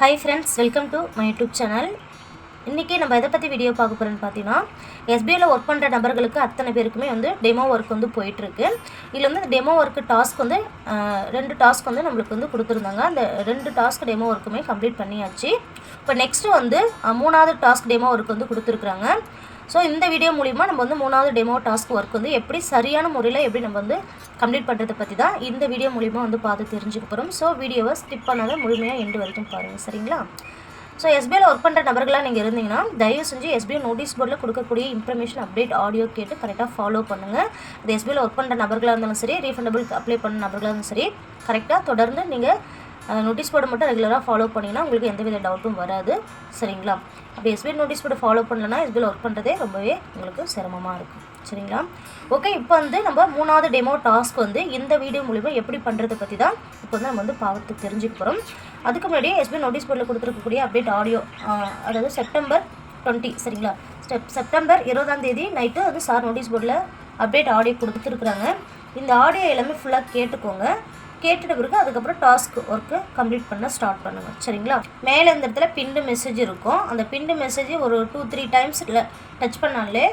Hi friends welcome to my YouTube channel இன்றைக்கி நம்ம எதை பற்றி வீடியோ பார்க்க போகிறோன்னு பார்த்தீங்கன்னா எஸ்பிஐயில் ஒர்க் பண்ணுற நபர்களுக்கு அத்தனை பேருக்குமே வந்து டெமோ ஒர்க் வந்து போயிட்டுருக்கு. இதில் வந்து டெமோ ஒர்க்கு டாஸ்க் வந்து ரெண்டு டாஸ்க் வந்து நம்மளுக்கு வந்து கொடுத்துருந்தாங்க. அந்த ரெண்டு டாஸ்க் டெமோ ஒர்க்குமே கம்ப்ளீட் பண்ணியாச்சு. இப்போ நெக்ஸ்ட்டு வந்து மூணாவது டாஸ்க் டெமோ ஒர்க் வந்து கொடுத்துருக்குறாங்க. ஸோ இந்த வீடியோ மூலிமா நம்ம வந்து மூணாவது டெமோ டாஸ்க் ஒர்க் வந்து எப்படி சரியான முறையில் எப்படி நம்ம வந்து கம்ப்ளீட் பண்ணுறதை பற்றி தான் இந்த வீடியோ மூலிமா வந்து பார்த்து தெரிஞ்சுக்க போகிறோம் ஸோ வீடியோவை ஸ்கிப் பண்ணாத முழுமையாக எண்டு வரைக்கும் பாருங்கள் சரிங்களா? ஸோ எஸ்பிஐயில் ஒர்க் பண்ணுற நபர்களாக நீங்கள் இருந்தீங்கன்னா தயவு செஞ்சு எஸ்பிஐ நோட்டீஸ் போர்டில் கொடுக்கக்கூடிய இன்ஃபர்மேஷன் அப்டேட் ஆடியோ கேட்டு கரெக்டாக ஃபாலோ பண்ணுங்கள் அது எஸ்பிஐயில் ஒர்க் பண்ணுற நபர்களாக இருந்தாலும் சரி ரீஃபண்டபிள் அப்ளை பண்ண நபர்களாக இருந்தாலும் சரி கரெக்டாக தொடர்ந்து நீங்கள் நோட்டீஸ் போர்டு மட்டும் ரெகுலராக ஃபாலோ பண்ணிங்கன்னா உங்களுக்கு எந்தவித டவுட்டும் வராது. சரிங்களா? அப்படி எஸ்பிஐ நோட்டீஸ் போர்டு ஃபாலோ பண்ணலன்னா எஸ்பிஐயில் ஒர்க் பண்ணுறதே ரொம்பவே உங்களுக்கு சிரமமாக இருக்கும். சரிங்களா? ஓகே இப்போ வந்து நம்ம மூணாவது டெமோ டாஸ்க் வந்து இந்த வீடியோ மூலிமா எப்படி பண்ணுறதை பற்றி தான் இப்போ வந்து நம்ம வந்து பார்த்து தெரிஞ்சுக்க போகிறோம் அதுக்கு முன்னாடியே எஸ்பிஐ நோட்டீஸ் போர்டில் கொடுத்துருக்கக்கூடிய அப்டேட் ஆடியோ அதாவது செப்டம்பர் டுவெண்ட்டி சரிங்களா? ஸ்டெப் செப்டம்பர் இருபதாம் தேதி நைட்டு வந்து சார் நோட்டீஸ் போர்டில் அப்டேட் ஆடியோ கொடுத்துருக்குறாங்க இந்த ஆடியோ எல்லாமே ஃபுல்லாக கேட்டுக்கோங்க. கேட்டுட்ட பிறகு அதுக்கப்புறம் டாஸ்க் ஒர்க்கு கம்ப்ளீட் பண்ண ஸ்டார்ட் பண்ணுங்கள் சரிங்களா? மேலே இந்த இடத்துல பிண்டு மெசேஜ் இருக்கும். அந்த பிண்டு மெசேஜ் ஒரு டூ த்ரீ டைம்ஸ் டச் பண்ணாலே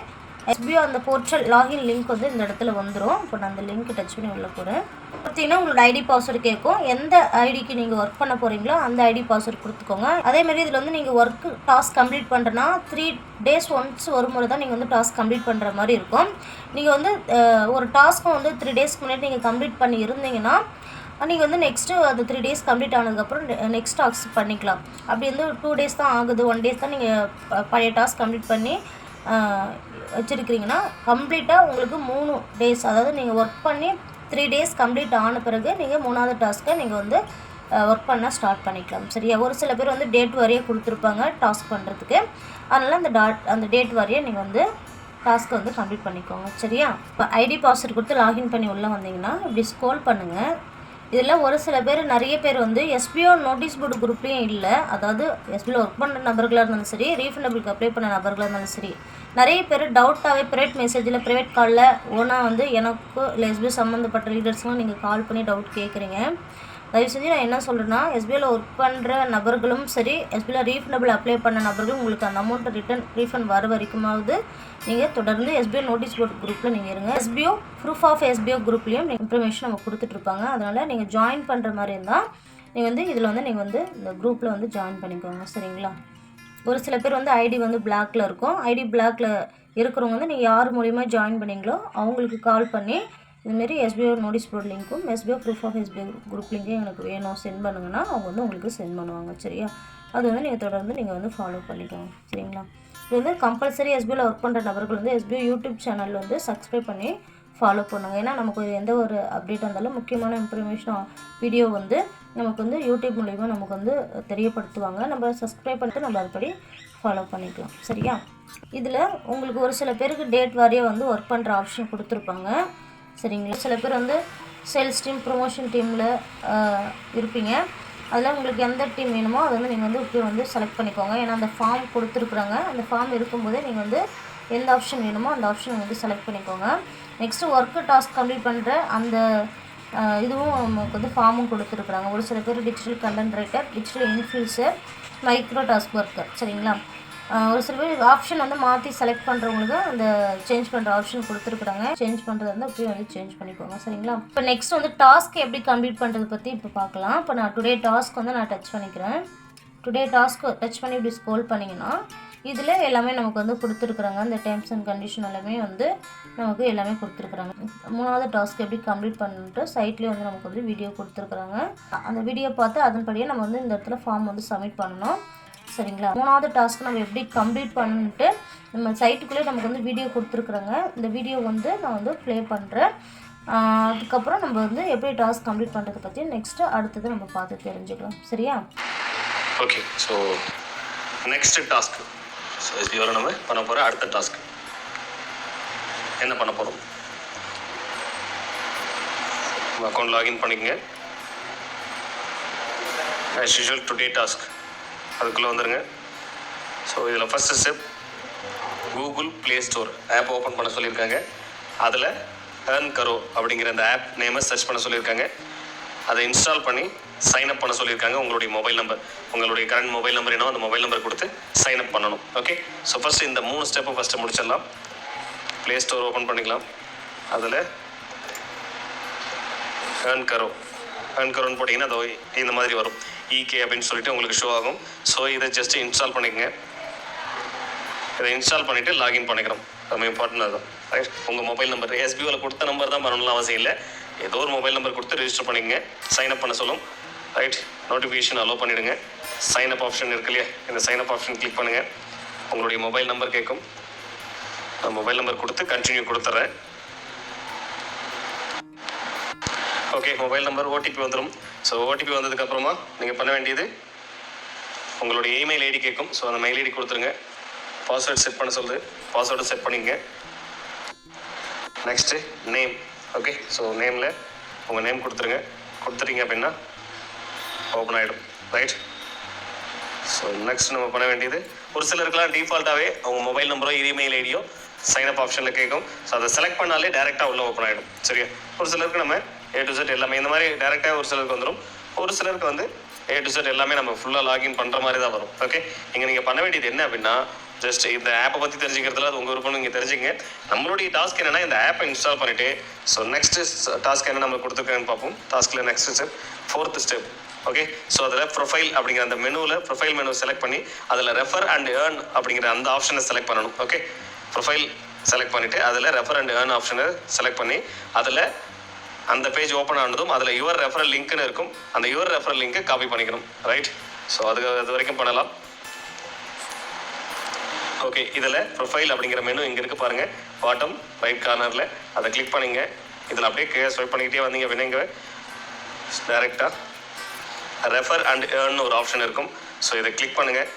எஸ்பிஓ அந்த போர்ட்டல் லாகின் லிங்க் வந்து இந்த இடத்துல வந்துடும் இப்போ நான் அந்த லிங்க் டச் பண்ணி உள்ள போகிறேன் பார்த்தீங்கன்னா உங்களோட ஐடி பாஸ்வேர்டு கேட்கும். எந்த ஐடிக்கு நீங்கள் ஒர்க் பண்ண போகிறீங்களோ அந்த ஐடி பாஸ்வேர்டு கொடுத்துக்கோங்க. அதேமாரி இதில் வந்து நீங்கள் ஒர்க் டாஸ்க் கம்ப்ளீட் பண்ணுறேன்னா த்ரீ டேஸ் ஒன்ஸ் ஒரு முறை தான் நீங்கள் வந்து டாஸ்க் கம்ப்ளீட் பண்ணுற மாதிரி இருக்கும். நீங்கள் வந்து ஒரு டாஸ்க்கும் வந்து த்ரீ டேஸ்க்கு முன்னாடி நீங்கள் கம்ப்ளீட் பண்ணி இருந்தீங்கன்னா நீங்கள் வந்து நெக்ஸ்ட்டு அது த்ரீ டேஸ் கம்ப்ளீட் ஆனதுக்கப்புறம் நெக்ஸ்ட் டாஸ்க் பண்ணிக்கலாம். அப்படி வந்து டூ டேஸ் தான் ஆகுது. ஒன் டேஸ் தான் நீங்கள் பழைய டாஸ்க் கம்ப்ளீட் பண்ணி வச்சுருக்கிறீங்கன்னா கம்ப்ளீட்டாக உங்களுக்கு மூணு டேஸ் அதாவது நீங்கள் ஒர்க் பண்ணி த்ரீ டேஸ் கம்ப்ளீட் ஆன பிறகு நீங்கள் மூணாவது டாஸ்க்கை நீங்கள் வந்து ஒர்க் பண்ண ஸ்டார்ட் பண்ணிக்கலாம். சரியா? ஒரு சில பேர் வந்து டேட் வாரியே கொடுத்துருப்பாங்க டாஸ்க் பண்ணுறதுக்கு அதனால் அந்த டாட் அந்த டேட் வாரியே நீங்கள் வந்து டாஸ்க்கை வந்து கம்ப்ளீட் பண்ணிக்கோங்க. சரியா? இப்போ ஐடி பாஸ்வேர்ட் கொடுத்து லாகின் பண்ணி உள்ளே வந்தீங்கன்னா இப்படி ஸ்க்ரோல் பண்ணுங்கள் இதில் ஒரு சில பேர் நிறைய பேர் வந்து எஸ்பிஓ நோட்டீஸ் போர்டு குரூப்லேயும் இல்லை. அதாவது எஸ்பிஓ ஒர்க் பண்ணுற நபர்களாக இருந்தாலும் சரி ரீஃபண்டபிளுக்கு அப்ளை பண்ண நபர்களாக இருந்தாலும் சரி நிறைய பேர் டவுட்டாகவே ப்ரைவேட் மெசேஜில் ப்ரைவேட் காலில் ஓனாக வந்து எனக்கு இல்லை எஸ்பிஓ சம்மந்தப்பட்ட லீடர்ஸ்லாம் நீங்கள் கால் பண்ணி டவுட் கேட்குறீங்க தயவு செஞ்சு நான் என்ன சொல்கிறேன்னா எஸ்பிஐயில் ஒர்க் பண்ணுற நபர்களும் சரி எஸ்பிஐயில் ரீஃபண்டபிள் அப்ளை பண்ண நபர்களும் உங்களுக்கு அந்த அமௌண்ட்டை ரிட்டன் ரீஃபண்ட் வர வரைக்குமாவது நீங்கள் தொடர்ந்து எஸ்பிஐ நோட்டீஸ் போர்ட் குரூப்பில் நீங்கள் இருங்க. எஸ்பிஓ ப்ரூஃப் ஆஃப் எஸ்பிஓ குரூப்லேயும் இன்ஃபர்மேஷன் நம்ம கொடுத்துட்ருப்பாங்க அதனால் நீங்கள் ஜாயின் பண்ணுற மாதிரி இருந்தால் நீங்கள் வந்து இதில் வந்து நீங்கள் வந்து இந்த குரூப்பில் வந்து ஜாயின் பண்ணிக்கோங்க. சரிங்களா? ஒரு சில பேர் வந்து ஐடி வந்து பிளாக்ல இருக்கும். ஐடி பிளாக்ல இருக்கிறவங்க வந்து நீங்கள் யார் மூலியமாக ஜாயின் பண்ணீங்களோ அவங்களுக்கு கால் பண்ணி இதுமாரி எஸ்பிஓ நோட்டீஸ் போர்ட் லிங்க்கும் SPO proof of SPO group லிங்க்கும் எனக்கு வேணும் சென்ட் பண்ணுங்கன்னா அவங்க வந்து உங்களுக்கு சென்ட் பண்ணுவாங்க சரியா? அது வந்து நீங்கள் தொடர்ந்து நீங்கள் வந்து ஃபாலோ பண்ணிக்கோங்க சரிங்களா? இது வந்து கம்பல்சரி எஸ்பிஓவில் ஒர்க் பண்ணுற நபர்கள் வந்து எஸ்பிஓ யூடியூப் சேனல் வந்து சப்ஸ்கிரைப் பண்ணி ஃபாலோ பண்ணுங்கள் ஏன்னா நமக்கு எந்த ஒரு அப்டேட் இருந்தாலும் முக்கியமான இன்ஃபர்மேஷன் வீடியோ வந்து நமக்கு வந்து யூடியூப் மூலிமா நமக்கு வந்து தெரியப்படுத்துவாங்க. நம்ம சப்ஸ்கிரைப் பண்ணிட்டு நம்ம அதுபடி ஃபாலோ பண்ணிக்கலாம் சரியா? இதில் உங்களுக்கு ஒரு சில பேருக்கு டேட் வாரியாக வந்து ஒர்க் பண்ணுற ஆப்ஷன் கொடுத்துருப்பாங்க. சரிங்களா? சில பேர் வந்து சேல்ஸ் டீம் ப்ரொமோஷன் டீமில் இருப்பீங்க. அதில் உங்களுக்கு எந்த டீம் வேணுமோ அதை வந்து நீங்கள் வந்து இப்போ வந்து செலக்ட் பண்ணிக்கோங்க. ஏன்னா அந்த ஃபார்ம் கொடுத்துருக்குறாங்க. அந்த ஃபார்ம் இருக்கும்போதே நீங்கள் வந்து எந்த ஆப்ஷன் வேணுமோ அந்த ஆப்ஷன் வந்து செலக்ட் பண்ணிக்கோங்க. நெக்ஸ்ட்டு ஒர்க்கு டாஸ்க் கம்ப்ளீட் பண்ணுற அந்த இதுவும் நமக்கு வந்து ஃபார்மும் கொடுத்துருக்குறாங்க. ஒரு சில பேர் digital content writer digital influencer micro task worker சரிங்களா? ஒரு சில பேர் ஆப்ஷன் வந்து மாற்றி செலக்ட் பண்ணுறவங்களுக்கு அந்த சேஞ்ச் பண்ணுற ஆப்ஷன் கொடுத்துருக்குறாங்க. சேஞ்ச் பண்ணுறது வந்து அப்படியே வந்து சேஞ்ச் பண்ணிக்கோங்க. சரிங்களா? இப்போ நெக்ஸ்ட் வந்து டாஸ்க் எப்படி கம்ப்ளீட் பண்ணுறது பற்றி இப்போ பார்க்கலாம். இப்போ நான் டுடே டாஸ்க் வந்து நான் டச் பண்ணிக்கிறேன். டுடே டாஸ்க் டச் பண்ணி இப்படி ஸ்க்ரோல் பண்ணிங்கன்னா இதில் எல்லாமே நமக்கு வந்து கொடுத்துருக்குறாங்க. அந்த டேர்ம்ஸ் அண்ட் கண்டிஷன் எல்லாமே வந்து நமக்கு எல்லாமே கொடுத்துருக்குறாங்க. மூணாவது டாஸ்க் எப்படி கம்ப்ளீட் பண்ணிட்டு சைட்லேயே வந்து நமக்கு வந்து வீடியோ கொடுத்துருக்குறாங்க. அந்த வீடியோ பார்த்து அதன்படியே நம்ம வந்து இந்த இடத்துல ஃபார்ம் வந்து சப்மிட் பண்ணணும். சரிங்களா? மூணாவது டாஸ்க் நம்ம எப்படி கம்ப்ளீட் பண்ணிட்டு நம்ம சைட்டுக்குள்ளே நமக்கு வந்து வீடியோ கொடுத்துருக்குறாங்க. இந்த வீடியோ வந்து நான் வந்து ப்ளே பண்ணுறேன் அதுக்கப்புறம் நம்ம வந்து எப்படி டாஸ்க் கம்ப்ளீட் பண்ணுறதை பற்றி நெக்ஸ்ட்டு அடுத்தது நம்ம பார்த்து தெரிஞ்சுக்கலாம். சரியா? Okay so next task so எஸ்பிஓவில் நம்ம பண்ண போகிற அடுத்த டாஸ்க் என்ன பண்ண போகிறோம் அக்கௌண்ட் லாகின் பண்ணிக்கங்க. ஆஸ் யூஷுவல் டுடே டாஸ்க் அதுக்குள்ளே வந்துடுங்க ஸோ இதில் first step Google Play Store app open பண்ண சொல்லியிருக்காங்க. அதில் ஏர்ன் கரோ அப்படிங்கிற அந்த ஆப் நேமை சர்ச் பண்ண சொல்லியிருக்காங்க. அதை இன்ஸ்டால் பண்ணி சைன் அப் பண்ண சொல்லியிருக்காங்க உங்களுடைய மொபைல் நம்பர் உங்களுடைய கரண்ட் மொபைல் நம்பர் என்னோ அந்த மொபைல் நம்பர் கொடுத்து சைன் அப் பண்ணணும். ஓகே ஸோ ஃபஸ்ட்டு இந்த மூணு ஸ்டெப்பை ஃபஸ்ட்டு முடிச்சிடலாம். ப்ளே ஸ்டோர் ஓப்பன் பண்ணிக்கலாம். அதில் ஏர்ன் கரோ ஏர்ன் கரோன்னு போட்டிங்கன்னா இந்த மாதிரி வரும். இகே அப்படின்னு சொல்லிட்டு உங்களுக்கு ஷோ ஆகும். ஸோ இதை ஜஸ்ட் இன்ஸ்டால் பண்ணிக்கங்க. இதை இன்ஸ்டால் பண்ணிவிட்டு லாகின் பண்ணிக்கிறோம். ரொம்ப இம்பார்ட்டன்ட் அதுதான் ரைட் உங்கள் மொபைல் நம்பர் எஸ்பிஓவில் கொடுத்த நம்பர் தான் பண்ணணும்னு அவசியம் இல்லை. ஏதோ ஒரு மொபைல் நம்பர் கொடுத்து ரிஜிஸ்டர் பண்ணிக்கங்க. சைன் அப் பண்ண சொல்லும். ரைட் நோட்டிஃபிகேஷன் அலோவ் பண்ணிவிடுங்க சைன் அப் ஆப்ஷன் இருக்கு இல்லையா? இந்த சைன் அப் ஆப்ஷன் கிளிக் பண்ணுங்கள் உங்களுடைய மொபைல் நம்பர் கேட்கும். நான் மொபைல் நம்பர் கொடுத்து கண்டினியூ கொடுத்துட்றேன் ஓகே மொபைல் நம்பர் ஓடிபி வந்துடும் ஸோ ஓடிபி வந்ததுக்கப்புறமா நீங்கள் பண்ண வேண்டியது உங்களுடைய இமெயில் ஐடி கேட்கும். ஸோ அந்த மெயில் ஐடி கொடுத்துருங்க. பாஸ்வேர்டு செட் பண்ண சொல்லுது பாஸ்வேர்டு செட் பண்ணிங்க நெக்ஸ்ட்டு நேம் ஓகே ஸோ நேமில் உங்கள் நேம் கொடுத்துருங்க. கொடுத்துட்டீங்க அப்படின்னா ஓப்பன் ஆகிடும் ரைட் ஸோ நெக்ஸ்ட் நம்ம பண்ண வேண்டியது ஒரு சிலருக்குலாம் டிஃபால்ட்டாகவே அவங்க மொபைல் நம்பரோ இமெயில் ஐடியோ சைன் அப் ஆப்ஷனில் கேட்கும். ஸோ அதை செலக்ட் பண்ணாலே டேரெக்டாக உள்ள ஓப்பன் ஆகிடும் சரியா? ஒரு சிலருக்கு நம்ம ஏ டு செட் எல்லாமே. இந்த மாதிரி டேரெக்டாக ஒரு சிலருக்கு வந்துடும் ஒரு சிலருக்கு வந்து ஏ டு செட் எல்லாமே நம்ம ஃபுல்லாக லாகின் பண்ணுற மாதிரி தான் வரும். ஓகே இங்கே நீங்கள் பண்ண வேண்டியது என்ன அப்படின்னா ஜஸ்ட் இந்த ஆப்பை பற்றி தெரிஞ்சுக்கிறதுல அது உங்கள் விருப்பம் நீங்கள் தெரிஞ்சுங்க. நம்மளுடைய டாஸ்க் என்னென்னா இந்த ஆப்பை இன்ஸ்டால் பண்ணிவிட்டு ஸோ நெக்ஸ்ட் டாஸ்க் என்ன நம்ம கொடுத்துருக்கேன்னு பார்ப்போம். டாஸ்கில் next step fourth step okay so அதில் ப்ரொஃபைல் அப்படிங்கிற அந்த மெனுவில் ப்ரொஃபைல் மெனு செலக்ட் பண்ணி அதில் ரெஃபர் அண்ட் ஏர்ன் அப்படிங்கிற அந்த ஆப்ஷனை செலக்ட் பண்ணணும். ஓகே ப்ரொஃபைல் செலக்ட் பண்ணிவிட்டு அதில் ரெஃபர் அண்ட் ஏர்ன் ஆப்ஷனை செலக்ட் பண்ணி அதில் அந்த பேஜ் ஓப்பன் ஆனதும் அதில் யுவர் ரெஃபரல் லிங்க்னு இருக்கும். அந்த யுவர் ரெஃபரல் லிங்க்கை காப்பி பண்ணிக்கணும். ரைட் ஸோ அது இது வரைக்கும் பண்ணலாம். ஓகே இதில் ப்ரொஃபைல் அப்படிங்கிற மெனு இங்கே இருக்குது பாருங்கள் பாட்டம் ரைட் கார்னரில் அதை கிளிக் பண்ணிங்க. இதில் அப்படியே கே ஸ்வைப் பண்ணிக்கிட்டே வந்தீங்க அப்படின்னா இங்கே டேரெக்டாக ரெஃபர் அண்ட் ஏர்ன் ஒரு ஆப்ஷன் இருக்கும். ஸோ இதை கிளிக் பண்ணுங்கள்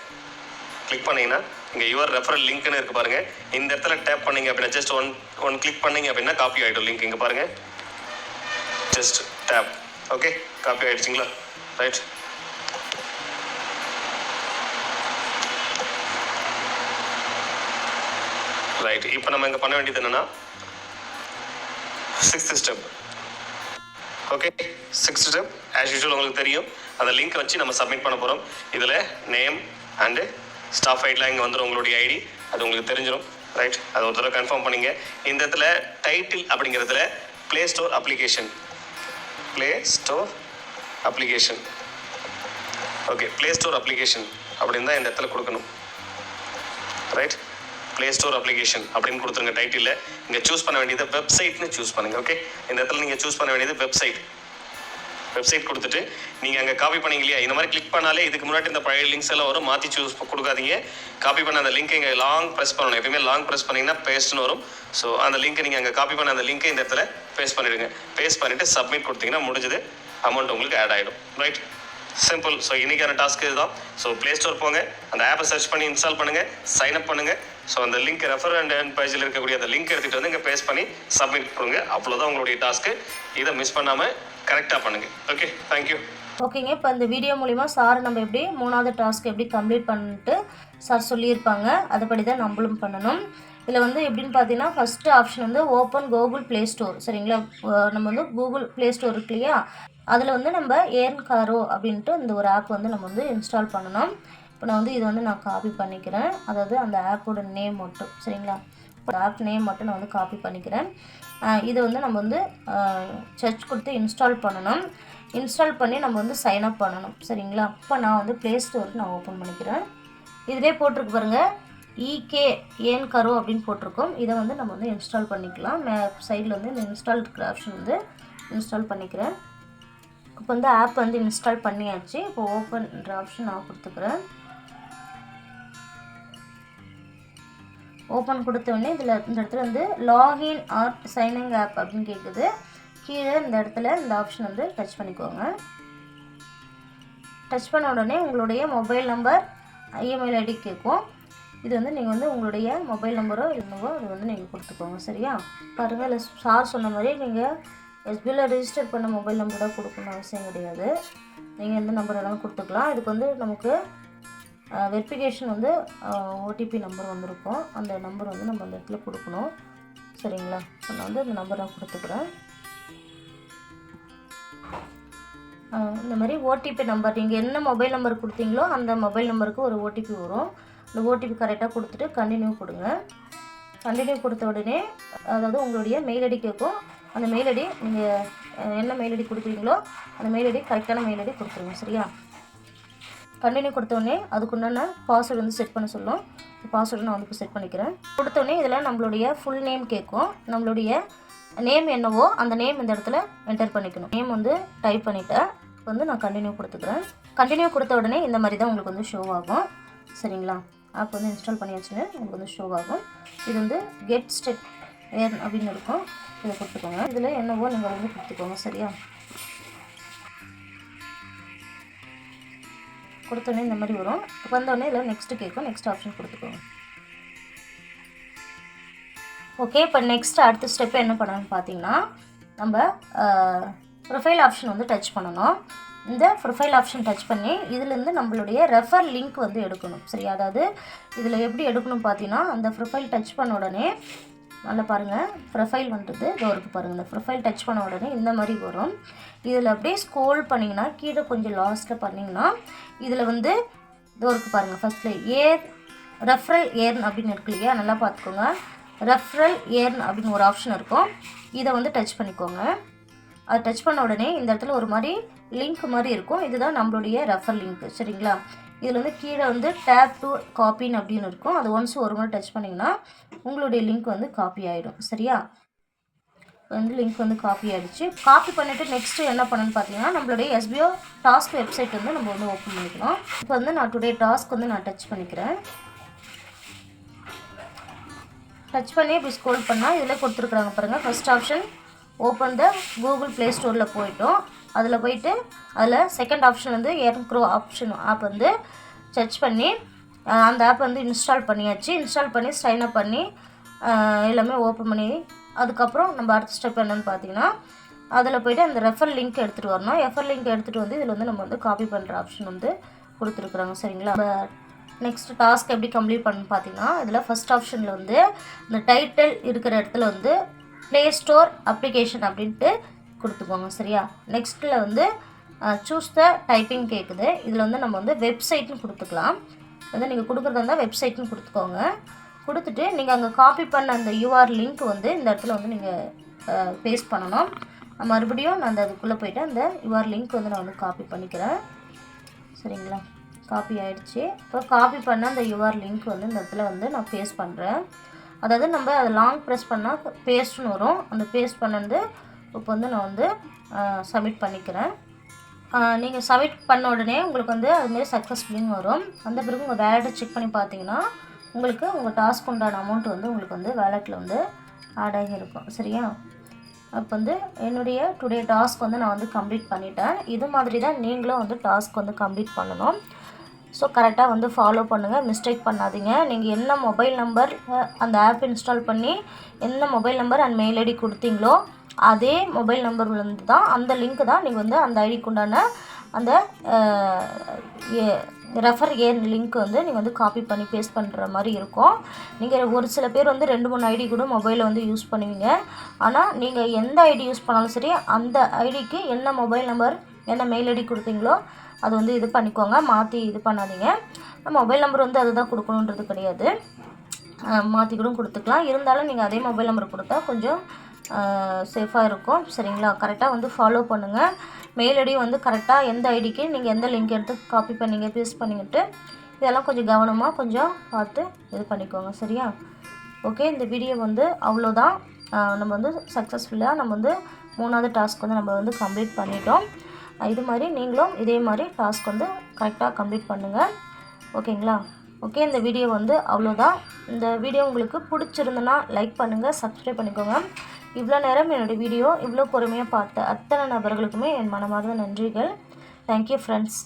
கிளிக் பண்ணீங்கன்னா இங்கே யுவர் ரெஃபரல் லிங்க்னு இருக்குது பாருங்கள் இந்த இடத்துல டேப் பண்ணீங்க அப்படின்னா ஜஸ்ட் ஒன் ஒன் கிளிக் பண்ணீங்க அப்படின்னா காப்பி ஆகிடும் லிங்க் இங்கே பாருங்கள் ஜஸ்ட் டேப் ஓகே காப்பி ஆகிடுச்சிங்களா ரைட் ரைட் இப்போ நம்ம இங்கே பண்ண வேண்டியது என்னென்னா sixth step okay sixth step as usual உங்களுக்கு தெரியும். அந்த லிங்க் வச்சு நம்ம சப்மிட் பண்ண போகிறோம் இதில் நேம் அண்டு ஸ்டாஃப் ஐடிலாம் இங்கே வந்துடும் உங்களுடைய ஐடி அது உங்களுக்கு தெரிஞ்சிடும் ரைட் அது ஒரு தடவை கன்ஃபார்ம் பண்ணிங்க. இந்த இடத்துல டைட்டில் அப்படிங்கிறதுல Play Store application Play Store application okay Play Store application அப்படின்னு தான் இந்த இடத்துல கொடுக்கணும். ரைட் ப்ளே ஸ்டோர் அப்ளிகேஷன் அப்படின்னு கொடுத்துருங்க டைட்டில் இங்கே சூஸ் பண்ண வேண்டியது வெப்சைட்னு சூஸ் பண்ணுங்கள் ஓகே இந்த இடத்துல நீங்கள் சூஸ் பண்ண வேண்டியது வெப்சைட் வெப்சைட் கொடுத்துட்டு நீங்கள் அங்கே காப்பி பண்ணீங்க இல்லையா? இந்த மாதிரி கிளிக் பண்ணாலே இதுக்கு முன்னாடி இந்த பழைய லிங்க்ஸ் எல்லாம் வரும். மாற்றி சூஸ் கொடுக்காதீங்க. காப்பி பண்ண அந்த லிங்க் இங்கே லாங் ப்ரெஸ் பண்ணணும். எப்பயுமே லாங் ப்ரெஸ் பண்ணிங்கன்னா பேஸ்ட்னு வரும். ஸோ அந்த லிங்க்கை நீங்கள் அங்கே காப்பி பண்ண அந்த லிங்க்கை இந்த இடத்துல பேஸ்ட் பண்ணிவிடுங்க பேஸ்ட் பண்ணிவிட்டு சப்மிட் கொடுத்தீங்கன்னா முடிஞ்சது. அமௌண்ட் உங்களுக்கு ஆட் ஆகிடும் ரைட் சிம்பிள் ஸோ இன்றைக்கான டாஸ்க் இதுதான். ஸோ ப்ளே ஸ்டோர் போங்க. அந்த ஆப்பை சர்ச் பண்ணி இன்ஸ்டால் பண்ணுங்கள் சைன் அப் பண்ணுங்கள் ஸோ அந்த லிங்க் ரெஃபர் அண்ட் ஏர்ன் பேஜில் இருக்கக்கூடிய அந்த லிங்க் எடுத்துகிட்டு வந்து இங்கே பேஸ்ட் பண்ணி சப்மிட் பண்ணுங்க அவ்வளோதான் உங்களுடைய டாஸ்க்கு இதை மிஸ் பண்ணாமல் கரெக்டாக பண்ணுங்கள் ஓகே தேங்க்யூ ஓகேங்க இப்போ இந்த வீடியோ மூலிமா சார் நம்ம எப்படி மூணாவது டாஸ்க் எப்படி கம்ப்ளீட் பண்ணிட்டு சார் சொல்லியிருப்பாங்க. அதுபடி தான் நம்மளும் பண்ணணும். இதில் வந்து எப்படின்னு பார்த்தீங்கன்னா ஃபஸ்ட்டு ஆப்ஷன் வந்து ஓப்பன் கூகுள் ப்ளே ஸ்டோர் சரிங்களா? நம்ம வந்து கூகுள் ப்ளே ஸ்டோர் இருக்கு இல்லையா? அதில் வந்து நம்ம ஏர்ன் காரோ அப்படின்ட்டு இந்த ஒரு ஆப் வந்து நம்ம வந்து இன்ஸ்டால் பண்ணணும். இப்போ நான் வந்து இதை வந்து நான் காப்பி பண்ணிக்கிறேன். அதாவது அந்த ஆப்போட நேம் மட்டும். சரிங்களா? இப்போ ஆப் நேம் மட்டும் நான் வந்து காப்பி பண்ணிக்கிறேன். இதை இது வந்து நம்ம வந்து சர்ச் கொடுத்து இன்ஸ்டால் பண்ணணும். இன்ஸ்டால் பண்ணி நம்ம வந்து சைன் அப் பண்ணணும். சரிங்களா? இப்போ நான் வந்து ப்ளே ஸ்டோருக்கு நான் ஓப்பன் பண்ணிக்கிறேன். இதிலே போட்டிருக்கு பாருங்கள் இகே ஏன் கரோ அப்படின்னு போட்டிருக்கோம். இதை வந்து நம்ம வந்து இன்ஸ்டால் பண்ணிக்கலாம். மே சைடில் வந்து இந்த இன்ஸ்டால் இருக்கிற ஆப்ஷன் வந்து இன்ஸ்டால் பண்ணிக்கிறேன். இப்போ வந்து ஆப் வந்து இன்ஸ்டால் பண்ணியாச்சு. இப்போ ஓப்பன்ற ஆப்ஷன் நான் கொடுத்துக்கிறேன். ஓப்பன் கொடுத்த உடனே இதில் இந்த இடத்துல வந்து லாகின் ஆர் சைனிங் ஆப் அப்படின்னு கேட்குது கீழே இந்த இடத்துல இந்த ஆப்ஷன் வந்து டச் பண்ணிக்கோங்க. டச் பண்ண உடனே உங்களுடைய மொபைல் நம்பர் இமெயில் ஐடி கேட்கும் இது வந்து நீங்கள் வந்து உங்களுடைய மொபைல் நம்பரோ என்னவோ அது வந்து நீங்கள் கொடுத்துக்கோங்க சரியா? பாருங்கள் இல்லை சார் சொன்ன மாதிரி நீங்கள் எஸ்பிஐயில் ரிஜிஸ்டர் பண்ண மொபைல் நம்பர் கொடுக்கணும் அவசியம் கிடையாது. நீங்கள் எந்த நம்பர் வேணாலும் கொடுத்துக்கலாம். இதுக்கு வந்து நமக்கு வெரிஃபிகேஷன் வந்து ஓடிபி நம்பர் வந்திருக்கும். அந்த நம்பர் வந்து நம்ம அந்த இடத்துல கொடுக்கணும். சரிங்களா? இப்போ நான் வந்து அந்த நம்பர் நான் கொடுத்துக்கிறேன். இந்த மாதிரி ஓடிபி நம்பர் நீங்கள் என்ன மொபைல் நம்பர் கொடுத்தீங்களோ அந்த மொபைல் நம்பருக்கு ஒரு ஓடிபி வரும். அந்த ஓடிபி கரெக்டாக கொடுத்துட்டு கண்டினியூ கொடுங்க. கண்டினியூ கொடுத்த உடனே அதாவது உங்களுடைய மெயில் ஐடி கேட்கும். அந்த மெயில் ஐடி நீங்கள் என்ன மெயில் ஐடி கொடுக்குறீங்களோ அந்த மெயில் ஐடி கரெக்டான மெயில் ஐடி கொடுத்துருங்க. சரியா? கண்டினியூ கொடுத்தோடனே அதுக்குண்டான பாஸ்வேர்டு வந்து செட் பண்ண சொல்லும். பாஸ்வேர்டு நான் வந்து இப்போ செட் பண்ணிக்கிறேன். கொடுத்தோடனே இதில் நம்மளுடைய ஃபுல் நேம் கேட்கும். நம்மளுடைய நேம் என்னவோ அந்த நேம் இந்த இடத்துல என்டர் பண்ணிக்கணும். நேம் வந்து டைப் பண்ணிவிட்டேன் இப்போ வந்து நான் கண்டினியூ கொடுத்துக்கிறேன். கண்டினியூ கொடுத்த உடனே இந்த மாதிரி தான் உங்களுக்கு வந்து ஷோ ஆகும். சரிங்களா? ஆப் வந்து இன்ஸ்டால் பண்ணியாச்சுன்னு உங்களுக்கு வந்து ஷோ ஆகும். இது வந்து கெட் ஸ்டெட் ஏர் அப்படின்னு இருக்கும். இதை கொடுத்துக்கோங்க. இதில் என்னவோ நீங்கள் வந்து கொடுத்துக்கோங்க. சரியா? கொடுத்தோடனே இந்த மாதிரி வரும். வந்தோடனே இதில் நெக்ஸ்ட்டு கேட்கும். நெக்ஸ்ட் ஆப்ஷன் கொடுத்துக்கோங்க. ஓகே இப்போ நெக்ஸ்ட் அடுத்த ஸ்டெப் என்ன பண்ணணும்னு பார்த்தீங்கன்னா நம்ம ப்ரொஃபைல் ஆப்ஷன் வந்து டச் பண்ணணும். இந்த ப்ரொஃபைல் ஆப்ஷன் டச் பண்ணி இதுலேருந்து நம்மளுடைய ரெஃபர் லிங்க் வந்து எடுக்கணும். சரி அதாவது இதில் எப்படி எடுக்கணும் பார்த்தீங்கன்னா அந்த ப்ரொஃபைல் டச் பண்ண உடனே நல்லா பாருங்கள் ப்ரொஃபைல் வந்துட்டு இதோ இருக்குது பாருங்கள் இந்த ப்ரொஃபைல் டச் பண்ண உடனே இந்த மாதிரி வரும். இதில் அப்படியே ஸ்க்ரோல் பண்ணிங்கன்னா கீழே கொஞ்சம் லாஸ்ட்டில் பண்ணிங்கன்னா இதில் வந்து இதோ இருக்குது பாருங்கள் ஃபஸ்ட்டில் ஏர் ரெஃப்ரல் ஏர்ன் அப்படின்னு இருக்கு இல்லையா? நல்லா பார்த்துக்கோங்க. ரெஃப்ரல் ஏர்ன் அப்படின்னு ஒரு ஆப்ஷன் இருக்கும். இதை வந்து டச் பண்ணிக்கோங்க. அது டச் பண்ண உடனே இந்த இடத்துல ஒரு மாதிரி லிங்க் மாதிரி இருக்கும். இதுதான் நம்மளுடைய ரெஃபர் லிங்க் சரிங்களா? இதில் வந்து கீழே வந்து டேப் டு காப்பின்னு அப்படின்னு இருக்கும். அது ஒன்ஸ் ஒரு முறை டச் பண்ணிங்கன்னா உங்களுடைய லிங்க் வந்து காப்பி ஆகிடும் சரியா? வந்து லிங்க் வந்து காப்பி ஆகிடுச்சு காப்பி பண்ணிவிட்டு நெக்ஸ்ட்டு என்ன பண்ணணும்னு பார்த்தீங்கன்னா நம்மளுடைய எஸ்பிஓ டாஸ்க் வெப்சைட் வந்து நம்ம வந்து ஓப்பன் பண்ணிக்கலாம் இப்போ வந்து நான் டுடே டாஸ்க் வந்து நான் டச் பண்ணிக்கிறேன். டச் பண்ணி இப்படி ஸ்க்ரோல் பண்ணால் இதில் கொடுத்துருக்குறாங்க பாருங்கள் first option open the Google Play ஸ்டோரில் போயிட்டோம். அதில் போயிட்டு அதில் செகண்ட் ஆப்ஷன் வந்து ஏர்க்ரோ ஆப்ஷன் ஆப் வந்து சர்ச் பண்ணி அந்த ஆப் வந்து இன்ஸ்டால் பண்ணியாச்சு. இன்ஸ்டால் பண்ணி சைன் அப் பண்ணி எல்லாமே ஓப்பன் பண்ணி அதுக்கப்புறம் நம்ம அடுத்த ஸ்டெப் என்னென்னு பார்த்தீங்கன்னா அதில் போயிட்டு அந்த ரெஃபர் லிங்க் எடுத்துகிட்டு வரணும். ரெஃபர் லிங்க் எடுத்துகிட்டு வந்து இதில் வந்து நம்ம வந்து காப்பி பண்ணுற ஆப்ஷன் வந்து கொடுத்துருக்குறாங்க. சரிங்களா? நெக்ஸ்ட் டாஸ்க் எப்படி கம்ப்ளீட் பண்ணு பார்த்தீங்கன்னா இதில் ஃபஸ்ட் ஆப்ஷனில் வந்து இந்த டைட்டில் இருக்கிற இடத்துல வந்து ப்ளே ஸ்டோர் அப்ளிகேஷன் அப்படின்ட்டு கொடுத்துக்கோங்க சரியா? நெக்ஸ்ட்டில் வந்து சூஸ் த டைப்பிங் கேட்குது இதில் வந்து நம்ம வந்து வெப்சைட்னு கொடுத்துக்கலாம். வந்து நீங்கள் கொடுக்குறதா இருந்தால் வெப்சைட்னு கொடுத்துக்கோங்க. கொடுத்துட்டு நீங்கள் அங்கே காப்பி பண்ண அந்த யூஆர் லிங்க் வந்து இந்த இடத்துல வந்து நீங்கள் பேஸ்ட் பண்ணணும். மறுபடியும் நான் அந்த அதுக்குள்ளே போயிட்டு அந்த யூஆர் லிங்க் வந்து நான் வந்து காப்பி பண்ணிக்கிறேன். சரிங்களா? காப்பி ஆயிடுச்சு. இப்போ காப்பி பண்ண அந்த யூஆர் லிங்க் வந்து இந்த இடத்துல வந்து நான் பேஸ்ட் பண்ணுறேன் அதாவது நம்ம அதை லாங் ப்ரெஸ் பண்ணால் பேஸ்ட்னு வரும். அந்த பேஸ்ட் பண்ணது இப்போ வந்து நான் வந்து சப்மிட் பண்ணிக்கிறேன். நீங்கள் சப்மிட் பண்ண உடனே உங்களுக்கு வந்து அதுமாரி சக்ஸஸ்ஃபுல்லின்னு வரும். அந்த பிறகு உங்கள் வேலெட்டை செக் பண்ணி பார்த்தீங்கன்னா உங்களுக்கு உங்கள் டாஸ்க் உண்டான அமௌண்ட் வந்து உங்களுக்கு வந்து வேலெட்டில் வந்து ஆட் ஆகி இருக்கும் சரியா? அப்போ வந்து என்னுடைய டுடே டாஸ்க் வந்து நான் வந்து கம்ப்ளீட் பண்ணிட்டேன். இது மாதிரி தான் நீங்களும் வந்து டாஸ்க் வந்து கம்ப்ளீட் பண்ணணும். ஸோ கரெக்டாக வந்து ஃபாலோ பண்ணுங்கள் மிஸ்டேக் பண்ணாதீங்க. நீங்கள் என்ன மொபைல் நம்பர் அந்த ஆப் இன்ஸ்டால் பண்ணி என்ன mobile number and mail ID கொடுத்தீங்களோ அதே மொபைல் நம்பர்லேருந்து தான் அந்த லிங்க் தான் நீங்கள் வந்து அந்த ஐடிக்கு உண்டான அந்த ரெஃபர் ஏர் லிங்க் வந்து நீங்கள் வந்து காப்பி பண்ணி பேஸ்ட் பண்ணுற மாதிரி இருக்கும். நீங்கள் ஒரு சில பேர் வந்து ரெண்டு மூணு ஐடி கூட மொபைலில் வந்து யூஸ் பண்ணுவீங்க. ஆனால் நீங்கள் எந்த ஐடி யூஸ் பண்ணாலும் சரி அந்த ஐடிக்கு என்ன மொபைல் நம்பர் என்ன மெயில் ஐடி கொடுத்தீங்களோ அது வந்து இது பண்ணிக்கோங்க. மாற்றி இது பண்ணாதீங்க. மொபைல் நம்பர் வந்து அதுதான் கொடுக்கணுன்றது கிடையாது. மாற்றி கூட கொடுத்துக்கலாம். இருந்தாலும் நீங்கள் அதே மொபைல் நம்பர் கொடுத்தா கொஞ்சம் சேஃபாக இருக்கும். சரிங்களா? கரெக்டாக வந்து ஃபாலோ பண்ணுங்கள் மெயில் ஐடி வந்து கரெக்டாக எந்த ஐடிக்கு நீங்கள் எந்த லிங்க் எடுத்து காப்பி பண்ணீங்க பேஸ்ட் பண்ணிக்கிட்டு இதெல்லாம் கொஞ்சம் கவனமாக கொஞ்சம் பார்த்து இது பண்ணிக்கோங்க. சரியா? ஓகே இந்த வீடியோ வந்து அவ்வளோதான். நம்ம வந்து சக்ஸஸ்ஃபுல்லாக நம்ம வந்து மூணாவது டாஸ்க் வந்து நம்ம வந்து கம்ப்ளீட் பண்ணிட்டோம். இது மாதிரி நீங்களும் இதே மாதிரி டாஸ்க் வந்து கரெக்டாக கம்ப்ளீட் பண்ணுங்கள் ஓகேங்களா ஓகே இந்த வீடியோ வந்து அவ்வளோதான். இந்த வீடியோ உங்களுக்கு பிடிச்சிருந்துன்னா லைக் பண்ணுங்கள் சப்ஸ்கிரைப் பண்ணிக்கோங்க. இவ்வளோ நேரம் என்னோடய வீடியோ இவ்வளோ பொறுமையாக பார்த்த அத்தனை நபர்களுக்குமே என் மனமார்ந்த நன்றிகள். Thank you friends